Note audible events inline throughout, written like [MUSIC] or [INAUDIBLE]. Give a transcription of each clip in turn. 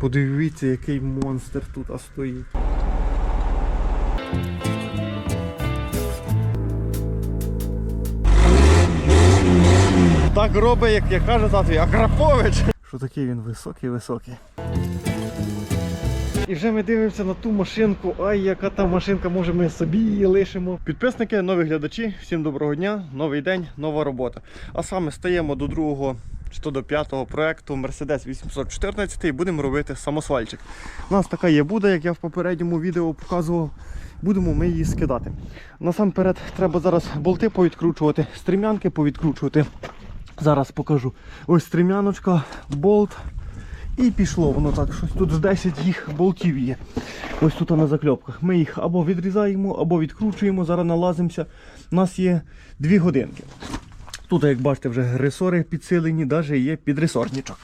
Подивіться, який монстр тут стоїть. Так робить, як я кажу татові, Акрапович. Що такий він високий-високий. І вже ми дивимося на ту машинку. Ай, яка там машинка, може ми собі її лишимо. Підписники, нові глядачі, всім доброго дня, новий день, нова робота. А саме стаємо до другого чи то до п'ятого проекту Mercedes 814 і будемо робити самосвальчик. У нас така є буда, як я в попередньому відео показував. Будемо ми її скидати. Насамперед треба зараз болти повідкручувати, стрімянки повідкручувати. Зараз покажу. Ось стрімяночка, болт. І пішло воно так. Щось тут з 10 їх болтів є. Ось тут на закльопках. Ми їх або відрізаємо, або відкручуємо. Зараз налазимося. У нас є 2 годинки. Тут, як бачите, вже ресори підсилені, навіть є підресорничок.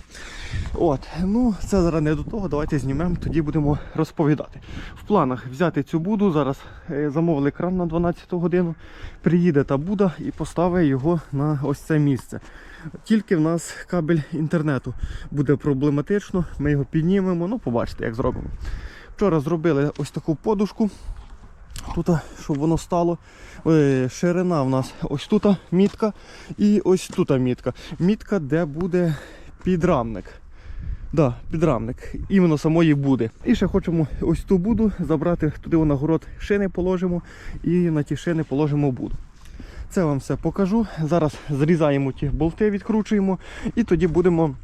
От, ну це зараз не до того. Давайте знімемо, тоді будемо розповідати. В планах взяти цю буду. Зараз е, замовили кран на 12 годину. Приїде та буда і поставить його на ось це місце. Тільки в нас кабель інтернету буде проблематично. Ми його піднімемо, ну побачите, як зробимо. Вчора зробили ось таку подушку. Тут, щоб воно стало. Е, Ширина в нас ось тут мітка і ось тут мітка. Мітка, де буде підрамник. Да, підрамник. Іменно самої буде. І ще хочемо ось ту буду забрати, туди на город шини положимо і на ті шини положимо буду. Це вам все покажу. Зараз зрізаємо ті болти, відкручуємо і тоді будемо,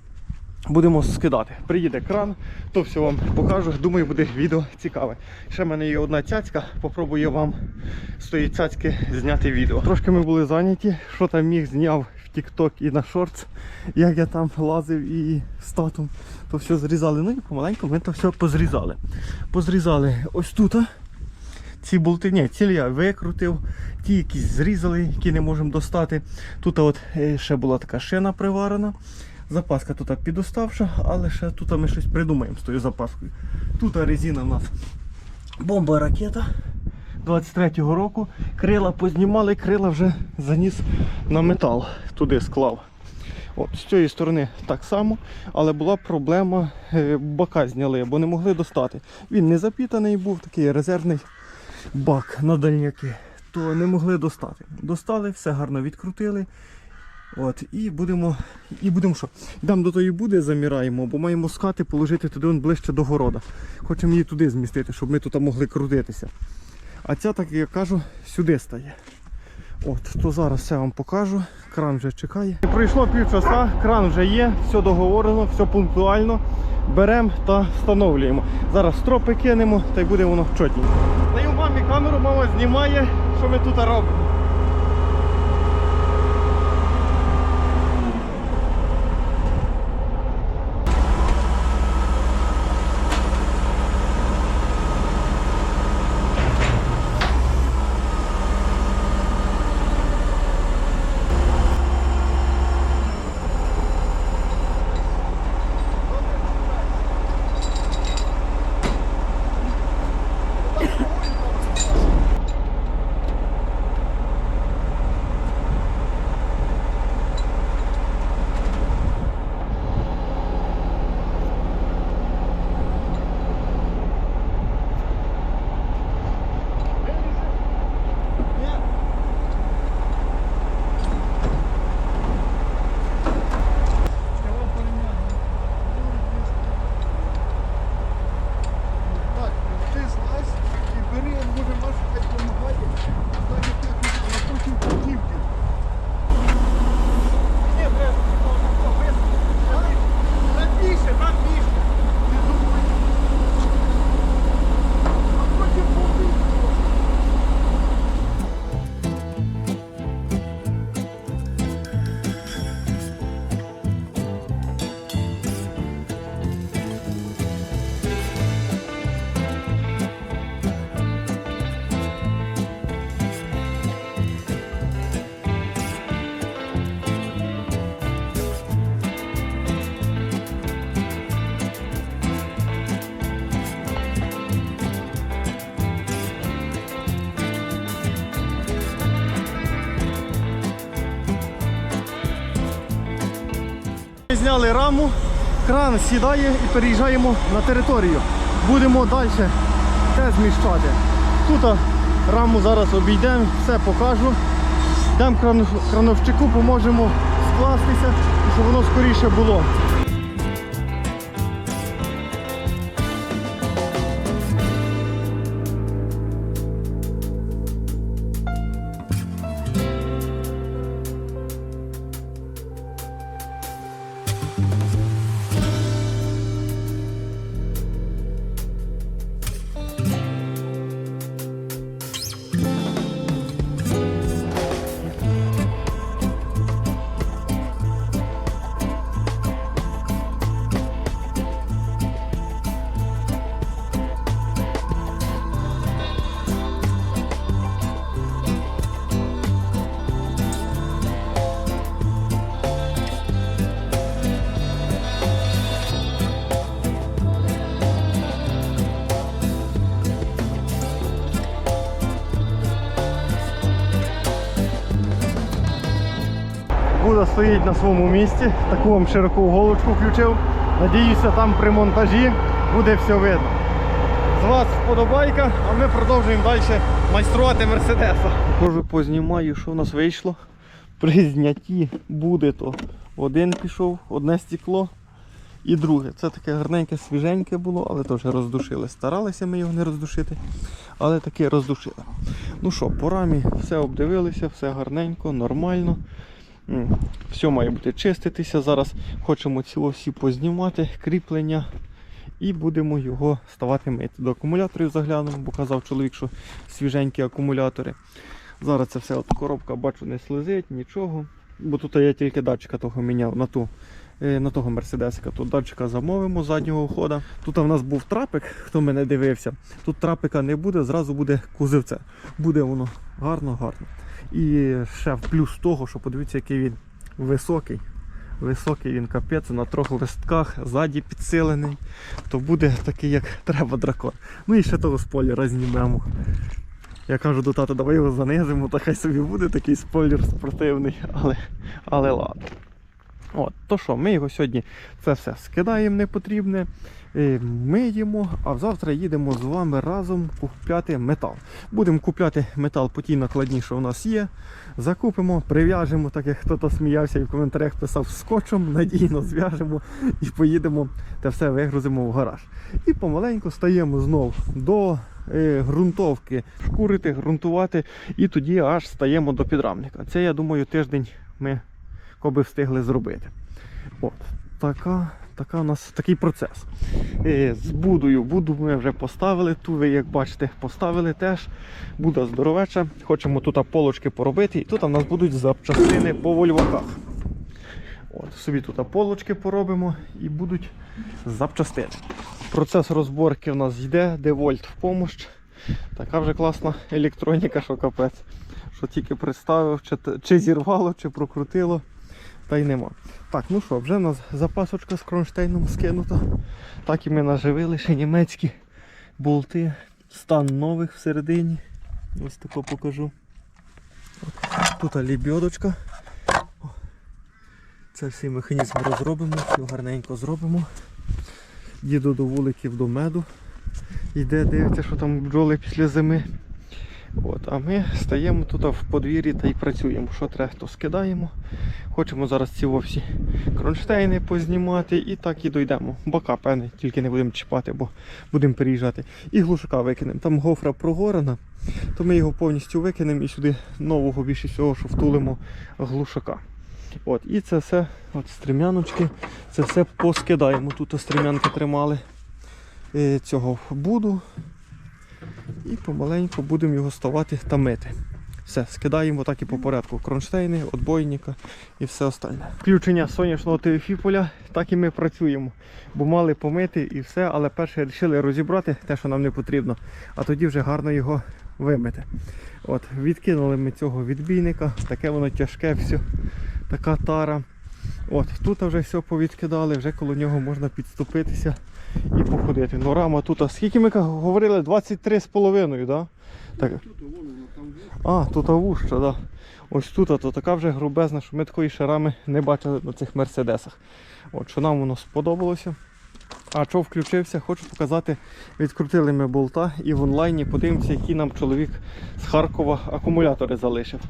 будемо скидати. Приїде кран, то все вам покажу. Думаю, буде відео цікаве. Ще в мене є одна цяцька, попробую вам з тої цяцьки зняти відео. Трошки ми були зайняті, що там міг зняв в TikTok і на шортс, як я там лазив і з татом, то все зрізали. Ну і помаленьку ми то все позрізали. Позрізали ось тут. Ці болти, ні, цілі я викрутив, ті якісь зрізали, які не можемо достати. Тут от е, ще була така шина приварена. Запаска тут підоставша, але ще тут ми щось придумаємо з тою запаскою. Тут резина в нас бомба ракета 23-го року. Крила познімали, крила вже заніс на метал, туди склав. От, з цієї сторони так само, але була проблема, е, бока зняли, бо не могли достати. Він не запітаний був, такий резервний бак на дальняки, то не могли достати. Достали, все гарно відкрутили. От, і будемо, і будемо що? Йдемо до тої буди, заміраємо, бо маємо з хати положити туди он ближче до города. Хочемо її туди змістити, щоб ми тут могли крутитися. А ця, так як кажу, сюди стає. От, то зараз все вам покажу. Кран вже чекає. Пройшло півчаса, кран вже є, все договорено, все пунктуально. Беремо та встановлюємо. Зараз стропи кинемо та й буде воно чотні. Даю мамі камеру, мама знімає, що ми тут робимо. Зняли раму, кран сідає і переїжджаємо на територію. Будемо далі те зміщати. Тут раму зараз обійдемо, все покажу. Дам крановчику, поможемо скластися, щоб воно скоріше було. Буда стоїть на своєму місці, таку вам широку голочку включив. Надіюся, там при монтажі буде все видно. З вас вподобайка, а ми продовжуємо далі майструвати Мерседеса. Покажу, познімаю, що в нас вийшло. При знятті буде то один пішов, одне стекло і друге. Це таке гарненьке, свіженьке було, але теж роздушили. Старалися ми його не роздушити, але таки роздушили. Ну що, по рамі все обдивилися, все гарненько, нормально. Все має бути чиститися. Зараз хочемо ці всі познімати, кріплення. І будемо його ставати мити. До акумуляторів заглянемо, бо казав чоловік, що свіженькі акумулятори. Зараз це все от коробка, бачу, не слизить, нічого. Бо тут я тільки датчика того міняв на ту. е, На того мерседесика. Тут датчика замовимо заднього хода. Тут в нас був трапик, хто мене дивився. Тут трапика не буде, зразу буде кузовце. Буде воно гарно, гарно. І ще в плюс того, що подивіться, який він високий. Високий він капець на трьох листках, ззаді підсилений, то буде такий, як треба дракон. Ну і ще того спойлера знімемо. Я кажу до тата, давай його занизимо, та хай собі буде такий спойлер спортивний, але, але ладно. От, то що, ми його сьогодні це все скидаємо непотрібне, миємо, а завтра їдемо з вами разом купляти метал. Будемо купляти метал по тій накладні, що у нас є. Закупимо, прив'яжемо, так як хтось сміявся і в коментарях писав скотчем, надійно зв'яжемо і поїдемо те все вигрузимо в гараж. І помаленьку стаємо знов до е, ґрунтовки, шкурити, ґрунтувати, і тоді аж стаємо до підрамника. Це, я думаю, тиждень ми коби встигли зробити. От, така, така у нас такий процес. Е, з будою. Буду ми вже поставили. Ту ви, як бачите, поставили теж. Буда здоровеча. Хочемо тут полочки поробити. І тут у нас будуть запчастини по вольваках. От, собі тут полочки поробимо і будуть запчастини. Процес розборки в нас йде, девольт в помощ. Така вже класна електроніка, що капець. Що тільки представив, чи, чи зірвало, чи прокрутило, та. Так, ну що, вже в нас запасочка з кронштейном скинута. Так і ми наживили ще німецькі болти. Стан нових всередині. Ось тако покажу. Тут лібьодочка. Це всі механізм розробимо, все гарненько зробимо. Їду до вуликів до меду. Йде, дивиться, що там бджоли після зими. От, а ми стаємо тут в подвір'ї та й працюємо. Що треба, то скидаємо. Хочемо зараз ці всі кронштейни познімати і так і дойдемо. Бока, певне, тільки не будемо чіпати, бо будемо переїжджати. І глушака викинемо. Там гофра прогорена, то ми його повністю викинемо і сюди нового більше всього, що втулимо глушака. От, і це все, от стрімяночки, це все поскидаємо. Тут стрімянки тримали е, цього буду. І помаленьку будемо його ставати та мити. Все, скидаємо так і по порядку. Кронштейни, отбойника і все остальне. Включення сонячного телефіполя, так і ми працюємо. Бо мали помити і все, але перше вирішили розібрати те, що нам не потрібно, а тоді вже гарно його вимити. От, відкинули ми цього відбійника, таке воно тяжке, все, така тара. От, тут вже все повідкидали, вже коло нього можна підступитися і походити. Ну рама тут, а скільки ми говорили? 23,5, да? так? А, тут вужча, да. Ось тут, то така вже грубезна, що ми такої шарами не бачили на цих мерседесах. От що нам воно сподобалося. А що включився, хочу показати. Відкрутили ми болта і в онлайні подивимося, який нам чоловік з Харкова акумулятори залишив.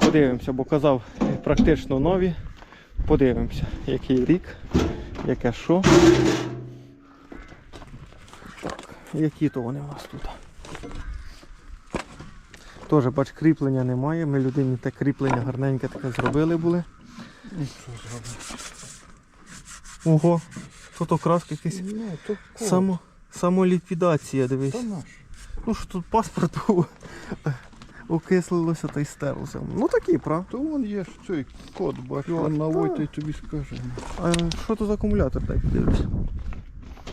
Подивимося, бо казав практично нові. Подивимося, який рік, яке що. Які то вони у нас тут. Теж, бач, кріплення немає. Ми людині те кріплення гарненьке таке зробили були. Ого, тут окраска якась. Ну. Само, самоліквідація, дивись. Ну що тут паспорту [LAUGHS] окислилося та й стерлося. Ну такий, прав. То вон є ж цей код, он та. наводь і тобі скаже. А що то за акумулятор, дай подивлюся.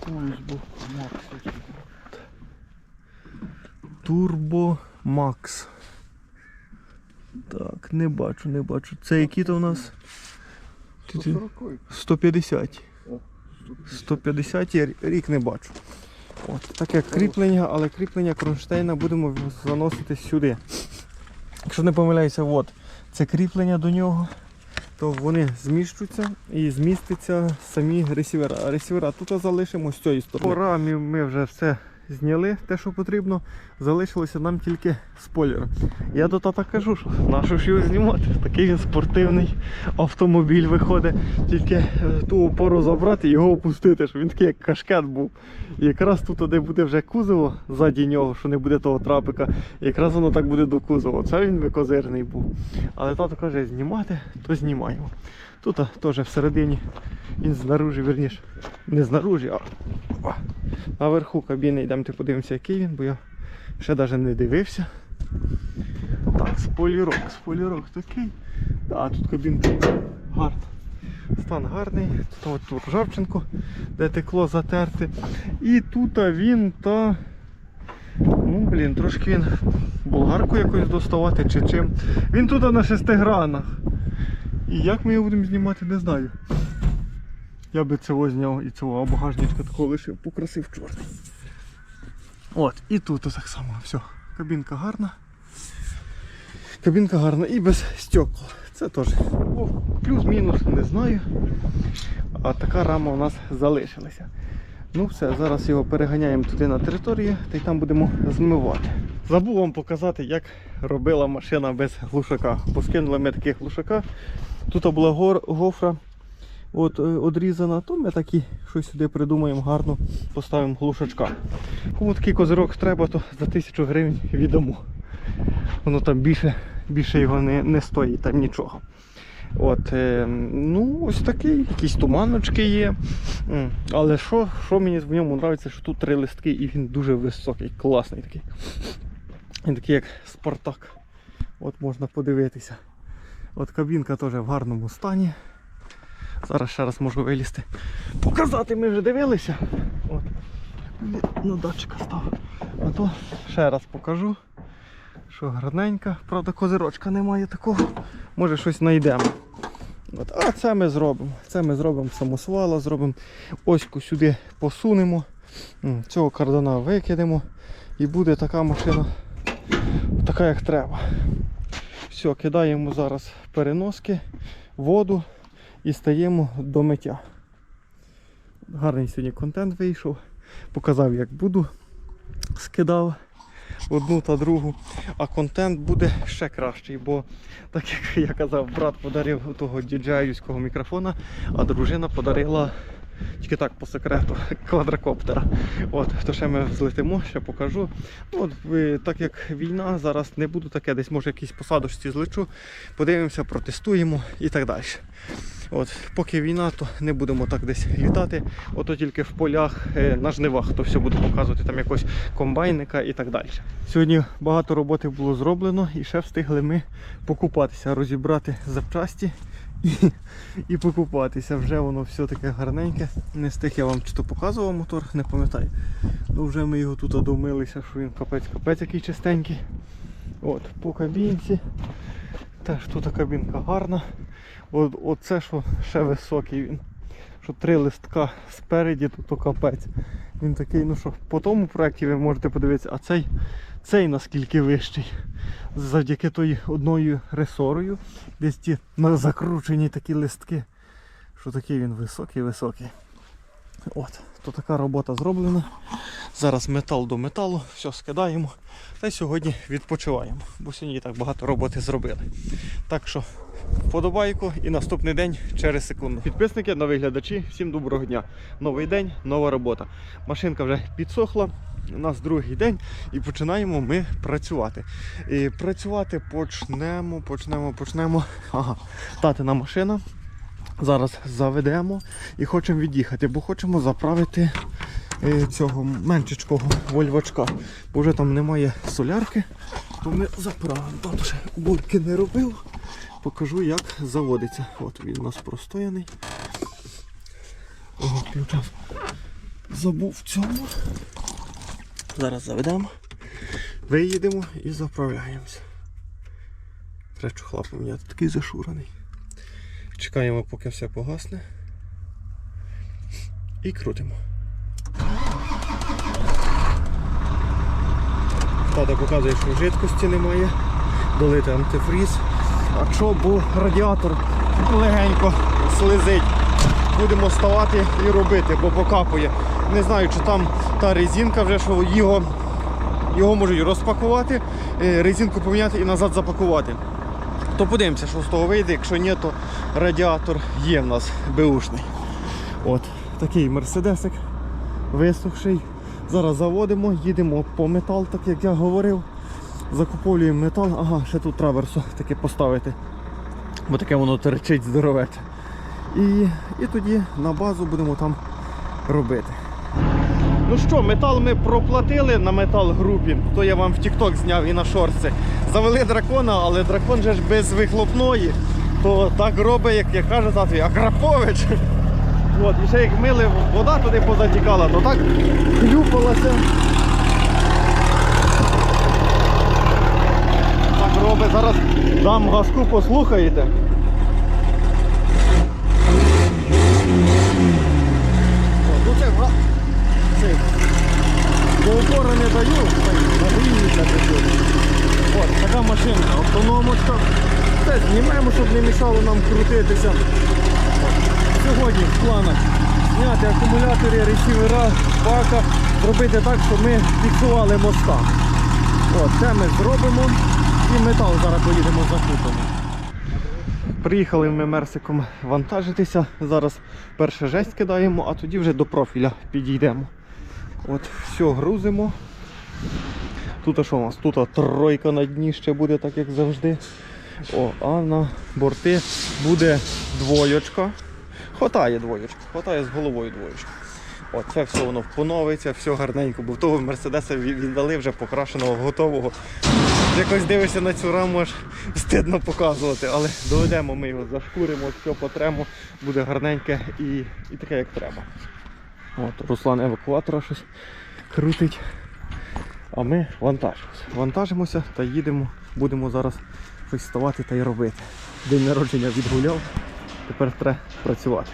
Вон збоку Макс. Turbo Max. Так, не бачу, не бачу. Це які то у нас? Ти- ти- 140 150. 150 я рік не бачу. От, таке кріплення, але кріплення кронштейна будемо заносити сюди. Якщо не помиляюся, от, це кріплення до нього, то вони зміщуться і зміститься самі ресівера. А ресівера тут залишимо з цієї сторони. По рамі ми вже все зняли, те, що потрібно. Залишилося нам тільки спойлер. Я до тата кажу, що нащо ж його знімати? Такий він спортивний автомобіль виходить. Тільки е, ту опору забрати і його опустити, щоб він такий як кашкет був. І якраз тут, де буде вже кузово ззаді нього, що не буде того трапика, і якраз воно так буде до кузова. Це він би козирний був. Але тато каже, знімати, то знімаємо. Тут теж всередині він знаружі, верніше, не знаружі, а наверху кабіни йдемо подивимося, який він, бо я ще навіть не дивився. Так, спойлерок, спойлерок такий. А тут кабінка гарна. Стан гарний. Тут, от ржавчинку, де текло затерти. І тут він та. Ну, блін, трошки він болгарку якось доставати чи чим. Він тут на шестигранах. І як ми його будемо знімати, не знаю. Я би цього зняв і цього, а багажничка такого лишив, покрасив чорний. От, і тут так само, все. Кабінка гарна. Кабінка гарна і без стекол. Це теж плюс-мінус, не знаю. А така рама у нас залишилася. Ну все, зараз його переганяємо туди на територію та й там будемо змивати. Забув вам показати, як робила машина без глушака. Поскинули ми таких глушака. Тут була гофра от, е, одрізана, то ми такі щось сюди придумаємо гарно, поставимо глушачка. Кому такий козирок треба, то за тисячу гривень віддамо. Воно там більше, більше його не, не стоїть, там нічого. От, е, ну, ось такий, якісь туманочки є. Але що, що мені в ньому подобається, що тут три листки і він дуже високий, класний такий. Він такий як Спартак. От можна подивитися. От кабінка теж в гарному стані. Зараз ще раз можу вилізти. Показати ми вже дивилися. От. На датчика став. А то ще раз покажу. Що гарненька. Правда, козирочка немає такого. Може щось знайдемо. От. А це ми зробимо. Це ми зробимо самосвала, зробимо оську сюди посунемо. Цього кардана викидемо. І буде така машина, така як треба. Все, кидаємо зараз переноски, воду і стаємо до миття. Гарний сьогодні контент вийшов. Показав, як буду. Скидав одну та другу. А контент буде ще кращий, бо так як я казав, брат подарив того діджеївського мікрофона, а дружина подарила. Тільки так по секрету [LAUGHS] квадрокоптера. От, то ще ми злетимо, ще покажу. Ну, От, так як війна, зараз не буду таке, десь може якісь посадочці злечу, подивимося, протестуємо і так далі. От, поки війна, то не будемо так десь літати. Ото тільки в полях е, на жнивах, то все буде показувати там якось комбайника і так далі. Сьогодні багато роботи було зроблено і ще встигли ми покупатися, розібрати запчасті [LAUGHS] і, покупатися. Вже воно все таке гарненьке. Не встиг я вам чи то показував мотор, не пам'ятаю. Ну вже ми його тут домилися, що він капець, капець який чистенький. От, по кабінці. Теж тут кабінка гарна. От, оце що ще високий він. що три листка спереді, то капець. Він такий, ну що, по тому проєкті ви можете подивитися, а цей, цей наскільки вищий. Завдяки тої одною ресорою, десь ті закручені такі листки, що такий він високий-високий. От, то така робота зроблена. Зараз метал до металу, все скидаємо. Та й сьогодні відпочиваємо, бо сьогодні так багато роботи зробили. Так що вподобайку і наступний день через секунду. Підписники, нові глядачі, всім доброго дня. Новий день, нова робота. Машинка вже підсохла. У нас другий день і починаємо ми працювати. І працювати почнемо, почнемо, почнемо. Ага, татина машина. Зараз заведемо і хочемо від'їхати, бо хочемо заправити е, цього меншечкого вольвачка. Бо вже там немає солярки, то ми заправимо. Тато ще уборки не робив. Покажу, як заводиться. От він у нас простояний. Ого, ключа. Забув в цьому. Зараз заведемо, виїдемо і заправляємося. Треба чохла поміняти, такий зашурений. Чекаємо, поки все погасне. І крутимо. Тата показує, що жидкості немає. Долити антифріз. А що, бо радіатор легенько слизить. Будемо ставати і робити, бо покапує. Не знаю, чи там та резинка вже, що його, його можуть розпакувати, е, резинку поміняти і назад запакувати. То подивимося, що з того вийде. Якщо ні, то радіатор є в нас беушний. От такий мерседесик висохший. Зараз заводимо, їдемо по метал, так як я говорив. Закуповуємо метал. Ага, ще тут траверсо таке поставити. Бо таке воно терчить здоровече. І, і тоді на базу будемо там робити. Ну що, метал ми проплатили на метал групі, то я вам в TikTok зняв і на шорці. Завели дракона, але дракон же ж без вихлопної, то так робить, як я кажу татові, Акрапович. От, і ще як мили, вода туди позатікала, то так хлюпалася. Так робить. Зараз дам газку, послухаєте. Ну це цей. До упора не даю, так. От, така машинка, автономочка. Це знімемо, щоб не мішало нам крутитися. Сьогодні в планах зняти акумулятори, ресівера, бака, зробити так, щоб ми фіксували моста. От, це ми зробимо і метал зараз поїдемо закупимо. Приїхали ми мерсиком вантажитися. Зараз перше жесть кидаємо, а тоді вже до профіля підійдемо. От, все грузимо. Тут а що у нас? Тут а тройка на дні ще буде, так як завжди. О, а на борти буде двоєчка. Хватає двоєчка, хватає з головою двоєчка. От це все воно поновиться, все гарненько, бо в того Мерседеса віддали вже покрашеного, готового. Якось дивишся на цю раму, аж стидно показувати, але доведемо, ми його зашкуримо, все потремо, буде гарненьке і, і таке, як треба. От, Руслан евакуатора щось крутить. А ми вантажимося. Вантажимося та їдемо, будемо зараз щось ставати та й робити. День народження відгуляв, тепер треба працювати.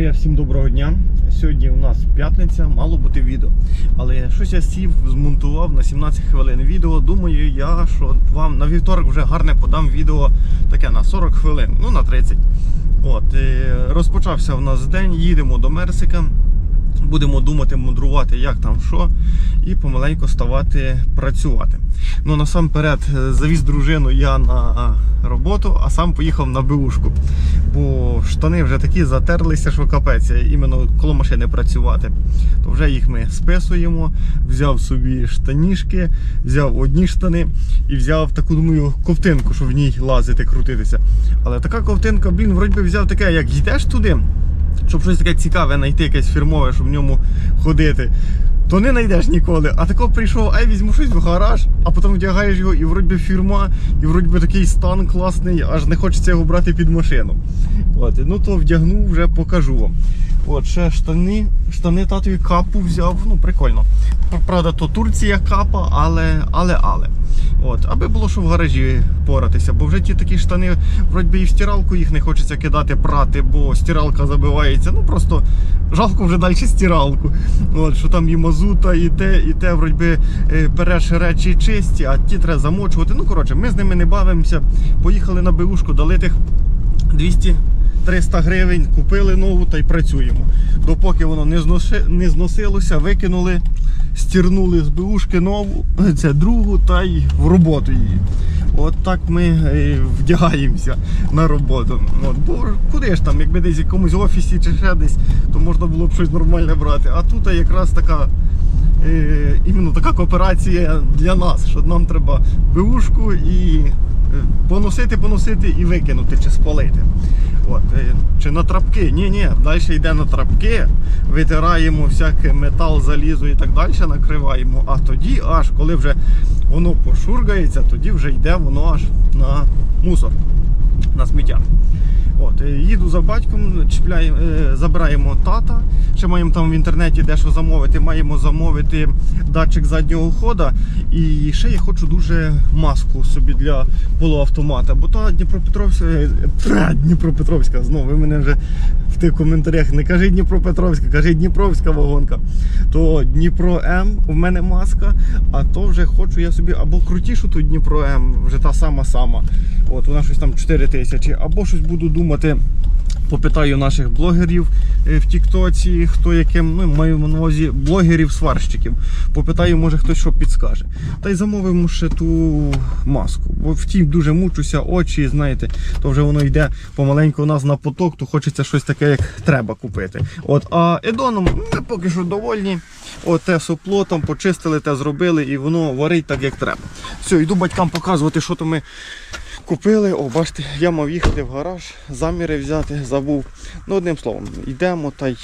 Аудиторія, всім доброго дня. Сьогодні у нас п'ятниця, мало бути відео. Але щось я сів, змонтував на 17 хвилин відео. Думаю, я що вам на вівторок вже гарне подам відео таке на 40 хвилин, ну на 30. От, і розпочався в нас день, їдемо до Мерсика. Будемо думати, мудрувати, як там що, і помаленьку ставати працювати. Ну насамперед е, завіз дружину я на роботу, а сам поїхав на БУшку. Бо штани вже такі затерлися, що капець, іменно коло машини працювати. То вже їх ми списуємо. Взяв собі штанішки, взяв одні штани і взяв таку, думаю, ковтинку, щоб в ній лазити, крутитися. Але така ковтинка, блін, вроді би взяв таке, як йдеш туди, щоб щось таке цікаве знайти, якесь фірмове, щоб в ньому ходити. То не знайдеш ніколи. А тако прийшов, ай візьму щось в гараж, а потім вдягаєш його, і вроді фірма, і вроді би такий стан класний, аж не хочеться його брати під машину. От, ну то вдягну, вже покажу вам. От, ще штани, штани татові капу взяв, ну прикольно. Правда, то Турція капа, але, але, але. От, аби було що в гаражі поратися, бо вже ті такі штани, вроді і в стиралку їх не хочеться кидати, прати, бо стиралка забивається. Ну просто жалко вже далі стиралку. От, що там і мазута, і те, і те, вроді е, береш речі чисті, а ті треба замочувати. Ну, коротше, ми з ними не бавимося. Поїхали на БУшку, дали тих 200 300 гривень, купили нову та й працюємо. Допоки воно не, зноши, не зносилося, викинули, стірнули з БУшки нову, [LAUGHS] це другу та й в роботу її. От так ми е, вдягаємося на роботу. От, бо куди ж там, якби десь в якомусь офісі чи ще десь, то можна було б щось нормальне брати. А тут якраз така. Е, іменно така кооперація для нас, що нам треба БУшку і поносити, поносити і викинути чи спалити. От, е, чи на трапки? Ні, ні, далі йде на трапки, витираємо всякий метал, залізо і так далі, накриваємо. А тоді, аж коли вже воно пошургається, тоді вже йде воно аж на мусор, на сміття. От, е, їду за батьком, е, забираємо тата. Ще маємо там в інтернеті дещо замовити. Маємо замовити датчик заднього хода. І ще я хочу дуже маску собі для полуавтомата. Бо та Дніпропетровська, е, Дніпропетровська, знову ви мене вже в тих коментарях не кажи Дніпропетровська, кажи Дніпровська вагонка. То Дніпро М у мене маска, а то вже хочу я собі або крутішу ту Дніпро М, вже та сама сама. От вона щось там 4 тисячі, або щось буду думати. Попитаю наших блогерів е, в Тіктоці, хто яким, ну маю на увазі блогерів-сварщиків. Попитаю, може хтось що підскаже. Та й замовимо ще ту маску. Бо втім дуже мучуся, очі, знаєте, то вже воно йде помаленьку у нас на поток, то хочеться щось таке, як треба купити. От, а едоном ми поки що довольні. От те сопло там почистили, те зробили, і воно варить так, як треба. Все, йду батькам показувати, що то ми Купили, о, бачите, я мав їхати в гараж, заміри взяти, забув. Ну, одним словом, йдемо та й,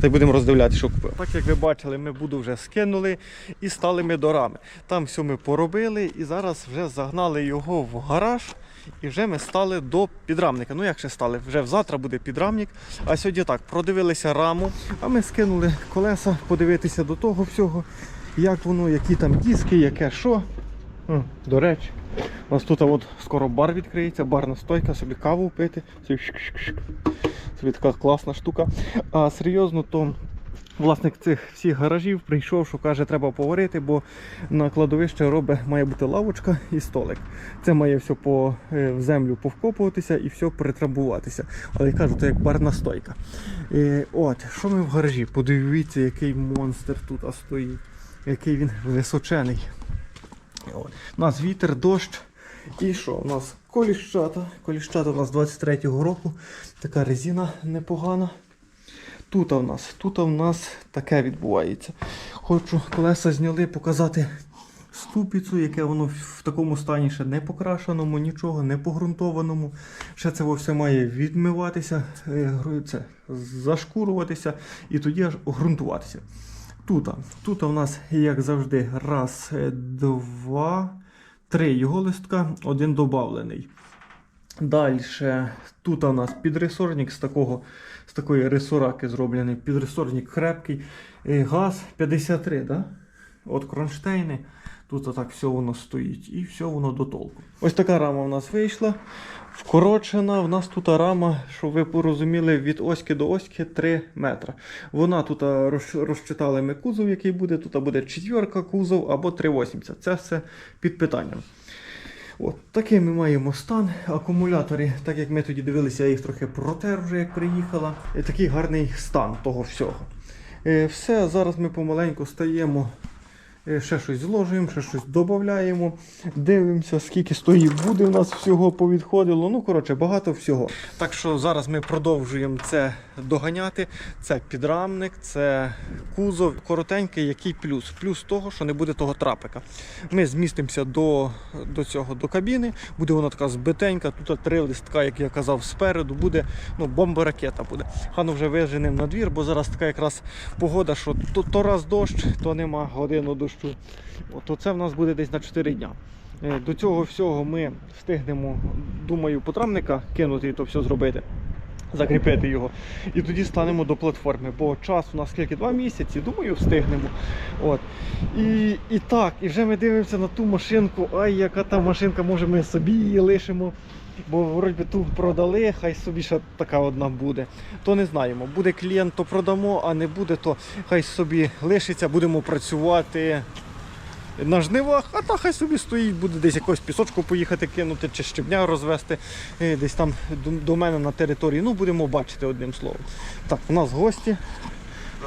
та й будемо роздивляти, що купили. Так як ви бачили, ми буду вже скинули і стали ми до рами. Там все ми поробили і зараз вже загнали його в гараж. І вже ми стали до підрамника. Ну як ще стали? Вже завтра буде підрамник. А сьогодні так, продивилися раму, а ми скинули колеса, подивитися до того всього, як воно, які там диски, яке що. До речі, у нас тут от скоро бар відкриється, барна стойка, собі каву пити. Собі, така класна штука. А серйозно, то власник цих всіх гаражів прийшов, що каже, треба поварити, бо на кладовище робить, має бути лавочка і столик. Це має все по, е, в землю повкопуватися і все перетрамбуватися. Але я кажу, це як барна стойка. Е, от, що ми в гаражі? Подивіться, який монстр тут стоїть, який він височений. От. У нас вітер, дощ. І що? У нас коліщата. Коліщата у нас 23-го року. Така резина непогана. Тут у нас, тут у нас таке відбувається. Хочу колеса зняли, показати ступицю, яке воно в такому стані ще не покрашеному, нічого, не погрунтованому. Ще це все має відмиватися, е, це, зашкуруватися і тоді аж ґрунтуватися. Тут, тут у нас, як завжди, раз, е, два, три його листка, один добавлений. Далі, тут у нас підресорник з, такого, з такої ресораки зроблений. Підресорник крепкий. Е, Газ 53, да? От кронштейни. Тут отак все воно стоїть і все воно до толку. Ось така рама у нас вийшла. Вкорочена. В нас тут рама, щоб ви порозуміли, від оськи до оськи 3 метри. Вона тут розчитали ми кузов, який буде. Тут буде четверка кузов або 380. Це все під питанням. От, такий ми маємо стан. Акумулятори, так як ми тоді дивилися, я їх трохи протер вже як приїхала. І такий гарний стан того всього. Е, Все, зараз ми помаленьку стаємо, е, ще щось зложуємо, ще щось додаємо, дивимося, скільки стоїть буде у нас всього повідходило. Ну, коротше, багато всього. Так що зараз ми продовжуємо це доганяти. Це підрамник, це кузов. Коротенький, який плюс. Плюс того, що не буде того трапика. Ми змістимося до, до цього до кабіни. Буде вона така збитенька. Тут три листка, як я казав, спереду буде ну, бомба-ракета буде. Хану вже виженемо на двір, бо зараз така якраз погода, що то, то раз дощ, то нема годину дощу. От це в нас буде десь на 4 дня. Е, До цього всього ми встигнемо, думаю, потрамника кинути і то все зробити. Закріпити його. І тоді станемо до платформи. Бо час у нас скільки? Два місяці, думаю, встигнемо. От. І, і так, і вже ми дивимося на ту машинку. Ай, яка та машинка, може ми собі її лишимо. Бо вроді ту продали, хай собі ще така одна буде. То не знаємо. Буде клієнт, то продамо, а не буде, то хай собі лишиться, будемо працювати на жнивах, а та хай собі стоїть, буде десь якось пісочку поїхати кинути чи щебня розвести е, десь там до, мене на території. Ну, будемо бачити одним словом. Так, у нас гості.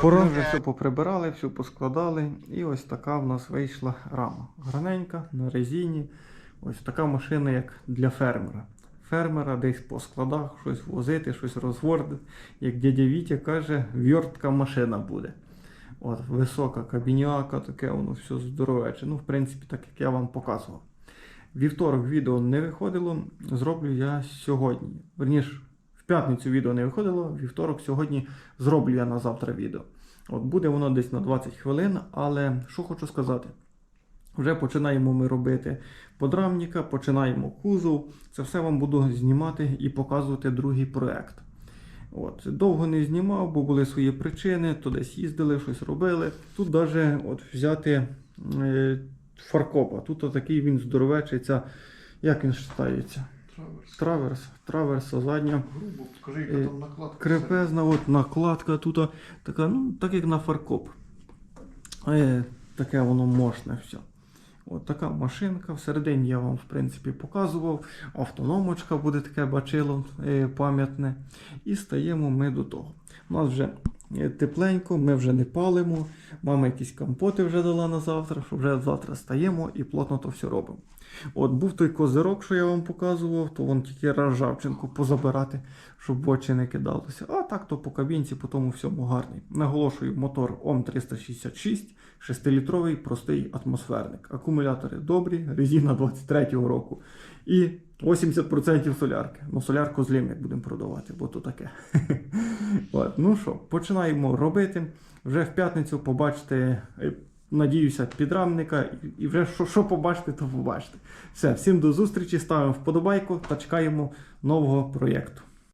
Пора вже все поприбирали, все поскладали. І ось така в нас вийшла рама. Граненька на резині. Ось така машина, як для фермера. Фермера десь по складах щось возити, щось розгордити. Як дядя Вітя каже, вьортка машина буде. От, висока кабіняка, таке воно все здоровече. Ну, в принципі, так як я вам показував. Вівторок відео не виходило, зроблю я сьогодні. Верніше, в п'ятницю відео не виходило, вівторок сьогодні зроблю я на завтра відео. От буде воно десь на 20 хвилин, але що хочу сказати. Вже починаємо ми робити подрамника, починаємо кузов. Це все вам буду знімати і показувати другий проект. От. Довго не знімав, бо були свої причини, то десь їздили, щось робили. Тут навіть от взяти е, фаркопа. Тут такий він здоровечий, ця, як він читається? Траверс. Траверс, траверса задня. Грубо, скажи, Е, яка там накладка. Крепезна от накладка тут така, ну, так як на фаркоп. Е, таке воно мощне все. От така машинка. Всередині я вам, в принципі, показував. Автономочка буде таке бачило е, пам'ятне. І стаємо ми до того. У нас вже тепленько, ми вже не палимо. Мама якісь компоти вже дала на завтра, що вже завтра стаємо і плотно то все робимо. От був той козирок, що я вам показував, то вон тільки ржавчинку позабирати, щоб в очі не кидалося. А так то по кабінці, по тому всьому гарний. Наголошую, мотор ОМ366, 6-літровий простий атмосферник. Акумулятори добрі, резина 23-го року. І 80% солярки. Ну, солярку з як будемо продавати, бо то таке. [LAUGHS] От, ну що, починаємо робити. Вже в п'ятницю побачите. е, Надіюся, підрамника, і вже що, що побачите, то побачите. Все, всім до зустрічі, ставимо вподобайку та чекаємо нового проєкту.